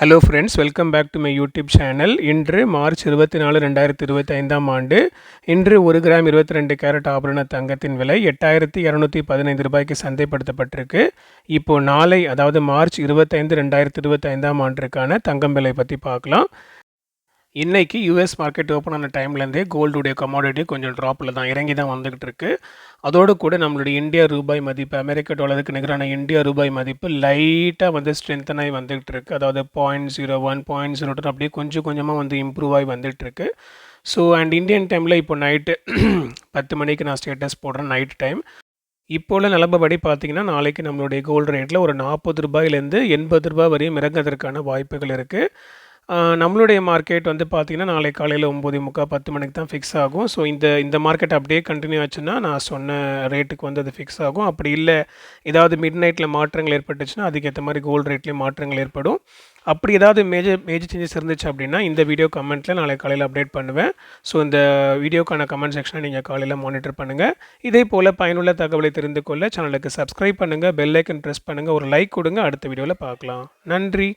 Hello friends welcome back to my YouTube channel இன்று March இருபத்தி நாலு ரெண்டாயிரத்தி இருபத்தி ஐந்தாம் ஆண்டு. இன்று ஒரு கிராம் இருபத்தி ரெண்டு கேரட் ஆபரண தங்கத்தின் விலை எட்டாயிரத்தி இரநூத்தி பதினைந்து ரூபாய்க்கு சந்தைப்படுத்தப்பட்டிருக்கு. இப்போது நாளை அதாவது மார்ச் இருபத்தைந்து ரெண்டாயிரத்தி இருபத்தி ஐந்தாம் ஆண்டிற்கான தங்கம் விலை பற்றி பார்க்கலாம். இன்றைக்கி யூஎஸ் மார்க்கெட் ஓப்பன் ஆன டைம்லேருந்தே கோல்டுடைய கமாடிட்டி கொஞ்சம் ட்ராப்பில் தான் இறங்கி தான் வந்துக்கிட்டு இருக்கு. அதோடு கூட நம்மளுடைய இந்தியா ரூபாய் மதிப்பு அமெரிக்க டாலருக்கு நிகரான இந்தியா ரூபாய் மதிப்பு லைட்டாக வந்து ஸ்ட்ரென்தன் ஆகி வந்துகிட்டு அதாவது point zero one point zero two அப்படியே கொஞ்சம் கொஞ்சமாக வந்து இம்ப்ரூவ் ஆகி வந்துகிட்ருக்கு இருக்கு. ஸோ அண்ட் இந்தியன் டைமில் இப்போ நைட்டு பத்து மணிக்கு நான் ஸ்டேட்டஸ் போடுறேன் நைட் டைம் இப்போ உள்ள நிலப்படி பார்த்தீங்கன்னா நாளைக்கு நம்மளுடைய கோல்டு ரேட்டில் ஒரு நாற்பது ரூபாயிலேருந்து எண்பது ரூபாய் வரையும் இறங்குறதுக்கான வாய்ப்புகள் இருக்குது நம்மளுடைய மார்க்கெட் வந்து பார்த்தீங்கன்னா நாளை காலையில் ஒம்பது முக்கால் பத்து மணிக்கு தான் ஃபிக்ஸ் ஆகும். ஸோ இந்த இந்த மார்க்கெட் அப்படியே கண்டினியூ ஆச்சுன்னா நான் சொன்ன ரேட்டுக்கு வந்து அது ஃபிக்ஸ் ஆகும். அப்படி இல்லை ஏதாவது மிட் நைட்டில் மாற்றங்கள் ஏற்பட்டுச்சுன்னா அதுக்கேற்ற மாதிரி கோல்டு ரேட்லேயும் மாற்றங்கள் ஏற்படும். அப்படி ஏதாவது மேஜர் மேஜர் சேஞ்சஸ் இருந்துச்சு அப்படின்னா இந்த வீடியோ கமெண்ட்டில் நாளை காலையில் அப்டேட் பண்ணுவேன். ஸோ இந்த வீடியோக்கான கமெண்ட் செக்ஷனை நீங்கள் காலையில் மானிட்டர் பண்ணுங்கள் இதே போல் பயனுள்ள தகவலை தெரிந்து கொள்ள சேனலுக்கு சப்ஸ்கிரைப் பண்ணுங்கள் பெல் ஐக்கன் ப்ரெஸ் பண்ணுங்கள் ஒரு லைக் கொடுங்க. அடுத்த வீடியோவில் பார்க்கலாம். நன்றி.